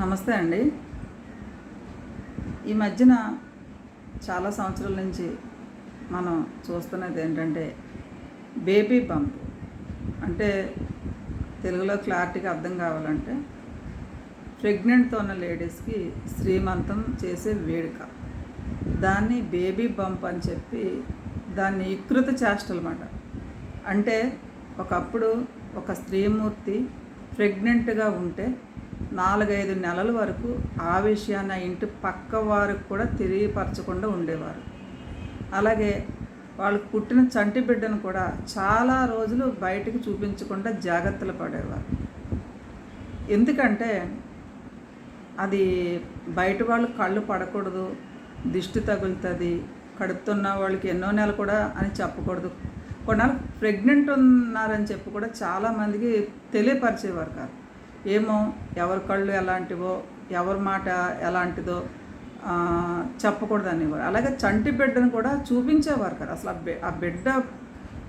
నమస్తే అండి. ఈ మధ్యన చాలా సంవత్సరాల నుంచి మనం చూస్తున్నది ఏంటంటే బేబీ బంప్. అంటే తెలుగులో క్లారిటీగా అర్థం కావాలంటే ప్రెగ్నెంట్తో ఉన్న లేడీస్కి శ్రీమంతం చేసే వేడుక. దాన్ని బేబీ బంప్ అని చెప్పి దాన్ని వికృత చేష్టలమాట అంటే ఒకప్పుడు ఒక స్త్రీమూర్తి ప్రెగ్నెంట్గా ఉంటే నాలుగైదు నెలల వరకు ఆ విషయాన్ని ఇంటి పక్క వారికి కూడా తెలియపరచకుండా ఉండేవారు. అలాగే వాళ్ళకు పుట్టిన చంటి బిడ్డను కూడా చాలా రోజులు బయటకు చూపించకుండా జాగ్రత్తలు పడేవారు. ఎందుకంటే అది బయట వాళ్ళు కళ్ళు పడకూడదు దిష్టి తగులుతుంది కడుపుతున్న వాళ్ళకి ఎన్నో నెలలు కూడా అని చెప్పకూడదు. కొన్నాళ్ళు ప్రెగ్నెంట్ ఉన్నారని చెప్పి కూడా చాలామందికి తెలియపరిచేవారు కాదు. ఏమో ఎవరి కళ్ళు ఎలాంటివో ఎవరి మాట ఎలాంటిదో చెప్పకూడదు అనేవారు అలాగే చంటి బిడ్డను కూడా చూపించేవారు కదా. అసలు ఆ బిడ్డ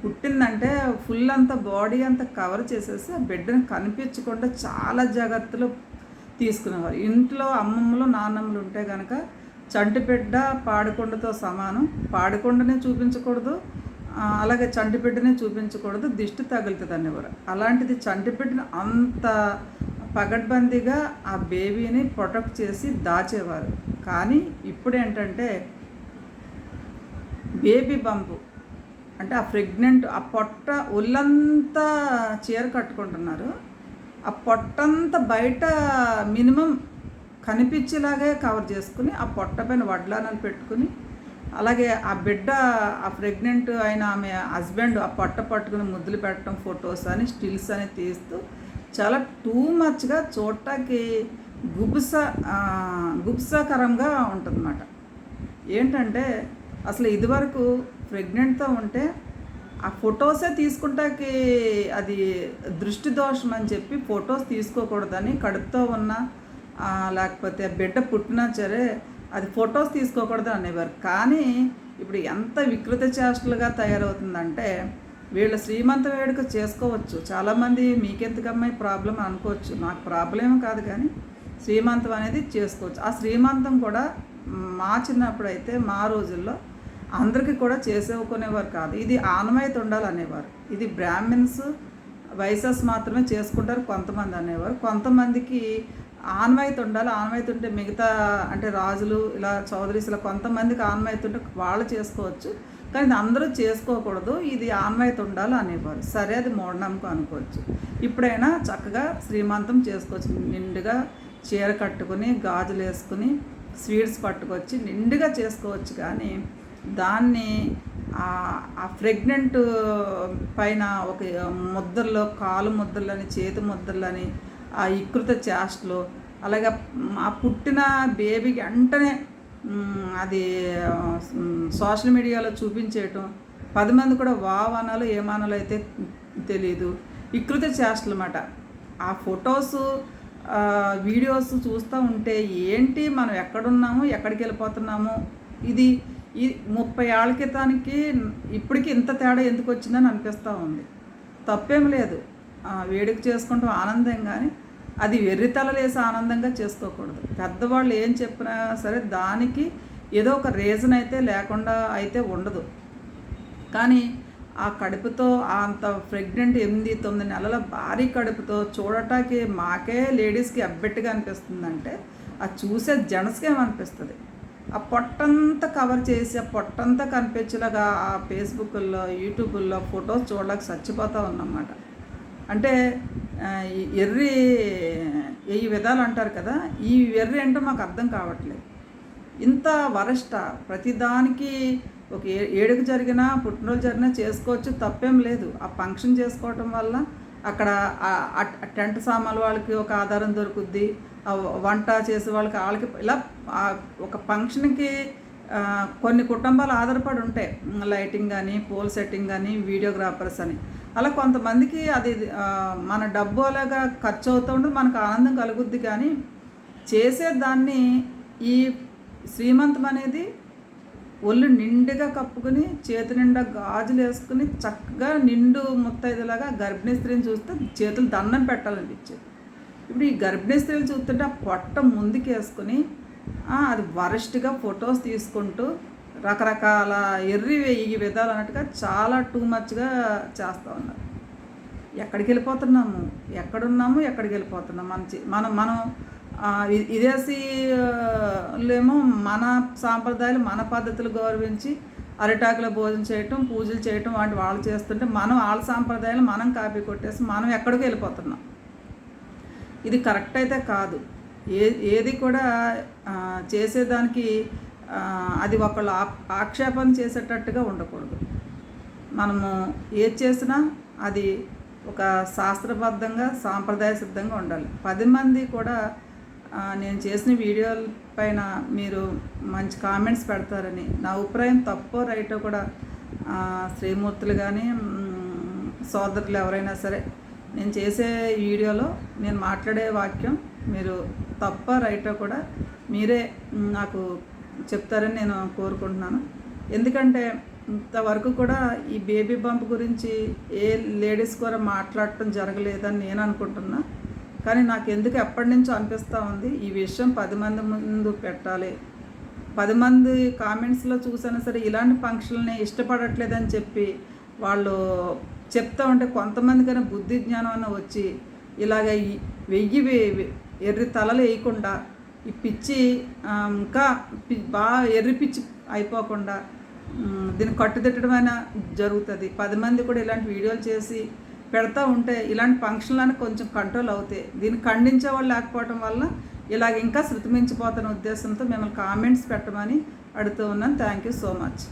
పుట్టిందంటే ఫుల్ అంతా బాడీ అంతా కవర్ చేసేసి ఆ బిడ్డను కనిపించకుండా చాలా జాగ్రత్తలు తీసుకునేవారు. ఇంట్లో అమ్మమ్మలు నాన్నమ్మలు ఉంటే కనుక చంటి బిడ్డ పాడికొండతో సమానం. పాడికొండనే చూపించకూడదు. అలాగే చంటి బిడ్డనే చూపించకూడదు. దిష్టి తగులుతుంది అనేవారు అలాంటిది చంటి బిడ్డను అంత పగడ్బందీగా ఆ బేబీని ప్రొటెక్ట్ చేసి దాచేవారు. కానీ ఇప్పుడు ఏంటంటే బేబీ బంపు అంటే ఆ ప్రెగ్నెంట్ ఆ పొట్ట ఒళ్ళంతా చీర కట్టుకుంటున్నారు. ఆ పొట్టంతా బయట మినిమం కనిపించేలాగే కవర్ చేసుకుని ఆ పొట్ట పైన వడ్లానని పెట్టుకుని అలాగే ఆ బిడ్డ ఆ ప్రెగ్నెంట్ అయిన ఆమె హస్బెండ్ ఆ పొట్ట పట్టుకుని ముద్దులు పెట్టడం ఫొటోస్ అని స్టిల్స్ అని తీస్తూ చాలా టూ మచ్గా చూడటానికి గుబుస గుబ్సకరంగా ఉంటుందన్నమాట. ఏంటంటే అసలు ఇదివరకు ప్రెగ్నెంట్తో ఉంటే ఆ ఫొటోసే తీసుకుంటాకి అది దృష్టి దోషం అని చెప్పి ఫొటోస్ తీసుకోకూడదని కడుపుతో ఉన్న లేకపోతే బిడ్డ పుట్టినా సరే అది ఫొటోస్ తీసుకోకూడదు అనేవారు. కానీ ఇప్పుడు ఎంత వికృత చేష్టలుగా తయారవుతుందంటే వీళ్ళు శ్రీమంత వేడుక చేసుకోవచ్చు. చాలామంది మీకెందుకమ్మాయి ప్రాబ్లం అనుకోవచ్చు. నాకు ప్రాబ్లం కాదు కానీ శ్రీమంతం అనేది చేసుకోవచ్చు. ఆ శ్రీమంతం కూడా మా చిన్నప్పుడు అయితే మా రోజుల్లో అందరికీ కూడా చేసేవుకునేవారు కాదు. ఇది ఆనవాయితీ ఉండాలనేవారు ఇది బ్రాహ్మిన్స్ వైసెస్ మాత్రమే చేసుకుంటారు కొంతమంది అనేవారు. కొంతమందికి ఆనవాయితీ ఉండాలి ఆనవాయితీ ఉంటే మిగతా అంటే రాజులు ఇలా చౌదరీస్ ఇలా కొంతమందికి ఆనవాయితీ ఉంటే వాళ్ళు చేసుకోవచ్చు. కానీ అందరూ చేసుకోకూడదు ఇది ఆనవాయితీ ఉండాలి అనేవారు. సరే అది మూఢనమ్మకం అనుకోవచ్చు. ఇప్పుడైనా చక్కగా శ్రీమంతం చేసుకోవచ్చు. నిండుగా చీర కట్టుకుని గాజులు వేసుకుని స్వీట్స్ పట్టుకొచ్చి నిండుగా చేసుకోవచ్చు కానీ దాన్ని ఆ- ప్రెగ్నెంట్ పైన ఒక ముద్రలో కాలు ముద్రలని చేతి ముద్రలని ఆ ఇకృత చేష్టలు అలాగే ఆ పుట్టిన బేబీకి వెంటనే అది సోషల్ మీడియాలో చూపించేయటం. పది మంది కూడా వావ్ అనాలో అయితే తెలియదు వికృత చేష్టలు అన్నమాట ఆ ఫొటోస్ వీడియోస్ చూస్తూ ఉంటే ఏంటి మనం ఎక్కడున్నాము ఎక్కడికి వెళ్ళిపోతున్నాము? ఇది ఈ ముప్పై ఏళ్ళ క్రితానికి ఇప్పటికి ఇంత తేడా ఎందుకు వచ్చిందని అనిపిస్తూ ఉంది. తప్పేం లేదు. వేడుక చేసుకుంటాం ఆనందం కానీ అది వెర్రితలలేసి ఆనందంగా చేసుకోకూడదు. పెద్దవాళ్ళు ఏం చెప్పినా సరే దానికి ఏదో ఒక రీజన్ అయితే లేకుండా అయితే ఉండదు. కానీ ఆ కడుపుతో అంత ప్రెగ్నెంట్ ఎనిమిది తొమ్మిది నెలల భారీ కడుపుతో చూడటానికి మాకే లేడీస్కి అబ్బెట్టుగా అనిపిస్తుందంటే అది చూసే జెంట్స్కి ఏమనిపిస్తుంది? ఆ పొట్టంతా కవర్ చేసి ఆ పొట్టంతా కనిపించేలాగా ఆ ఫేస్బుక్లో యూట్యూబ్లో ఫొటోస్ చూడలేక చచ్చిపోతూ ఉన్నమాట అంటే ఎర్రి ఈ విధాలు అంటారు కదా ఈ ఎర్రి ఏంటో మాకు అర్థం కావట్లేదు. ఇంత వరష్ట ప్రతిదానికి ఒక ఏ- జరిగినా పుట్టినరోజు జరిగినా చేసుకోవచ్చు తప్పేం లేదు. ఆ ఫంక్షన్ చేసుకోవటం వల్ల అక్కడ టెంట్ సామాన్లు వాళ్ళకి ఒక ఆధారం దొరుకుద్ది. వంట చేసే వాళ్ళకి వాళ్ళకి ఇలా ఒక ఫంక్షన్కి కొన్ని కుటుంబాలు ఆధారపడి ఉంటాయి. లైటింగ్ కానీ పోల్ సెట్టింగ్ కానీ వీడియోగ్రాఫర్స్ అని. అలా కొంతమందికి అది మన డబ్బు అలాగా ఖర్చు అవుతూ ఉంటుంది మనకు ఆనందం కలుగుద్ది కానీ చేసే దాన్ని ఈ శ్రీమంతం అనేది ఒళ్ళు నిండుగా కప్పుకుని చేతి నిండా గాజులు వేసుకుని చక్కగా నిండు ముత్తైదులాగా గర్భిణీ స్త్రీని చూస్తే చేతులు దండం పెట్టాలనిపించేది. ఇప్పుడు ఈ గర్భిణీ స్త్రీలు చూస్తుంటే ఆ పొట్ట ముందుకేసుకుని అది వరస్ట్గా ఫొటోస్ తీసుకుంటూ రకరకాల ఎర్రి ఈ విధాలు అన్నట్టుగా చాలా టూ మచ్గా చేస్తూ ఉన్నారు. ఎక్కడికి వెళ్ళిపోతున్నాము? ఎక్కడున్నాము? ఎక్కడికి వెళ్ళిపోతున్నాం మన మనం మనం విదేశీలేమో మన సాంప్రదాయాలు మన పద్ధతులు గౌరవించి అరిటాకులో భోజనం చేయటం పూజలు చేయటం వాటి వాళ్ళు చేస్తుంటే మనం వాళ్ళ సాంప్రదాయాలు మనం కాపీ కొట్టేసి మనం ఎక్కడికి వెళ్ళిపోతున్నాం. ఇది కరెక్ట్ అయితే కాదు. ఏ ఏది కూడా చేసేదానికి అది ఒకళ్ళు ఆక్షేపణ చేసేటట్టుగా ఉండకూడదు. మనము ఏది చేసినా అది ఒక శాస్త్రబద్ధంగా సాంప్రదాయ సిద్ధంగా ఉండాలి. పది మంది కూడా నేను చేసిన వీడియోల పైన మీరు మంచి కామెంట్స్ పెడతారని నా అభిప్రాయం తప్పో రైటో కూడా శ్రీమూర్తులు కానీ సోదరులు ఎవరైనా సరే నేను చేసే వీడియోలో నేను మాట్లాడే వాక్యం మీరు తప్ప రైటో కూడా మీరే నాకు చెప్తారని నేను కోరుకుంటున్నాను. ఎందుకంటే ఇంతవరకు కూడా ఈ బేబీ బంప్ గురించి ఏ లేడీస్ కూడా మాట్లాడటం జరగలేదని నేను అనుకుంటున్నా. కానీ నాకు ఎందుకు ఎప్పటి నుంచో అనిపిస్తూ ఉంది ఈ విషయం పది మంది ముందు పెట్టాలి. పది మంది కామెంట్స్లో చూసినా సరే ఇలాంటి ఫంక్షన్లని ఇష్టపడట్లేదని చెప్పి వాళ్ళు చెప్తా ఉంటే కొంతమందికైనా బుద్ధి జ్ఞానం అన్న వచ్చి ఇలాగ వెయ్యి వే- ఎర్రి తలలు వేయకుండా ఈ పిచ్చి ఇంకా బాగా ఎర్రి పిచ్చి అయిపోకుండా ఉమ్, దీన్ని అయినా జరుగుతుంది. పది మంది కూడా ఇలాంటి వీడియోలు చేసి పెడతా ఉంటే ఇలాంటి ఫంక్షన్లను కొంచెం కంట్రోల్ అవుతాయి. దీన్ని ఖండించే వాళ్ళు లేకపోవడం వల్ల ఇలాగ ఇంకా శృతిమించిపోతున్న ఉద్దేశంతో మిమ్మల్ని కామెంట్స్ పెట్టమని అడుగుతూ ఉన్నాను. Thank you so much.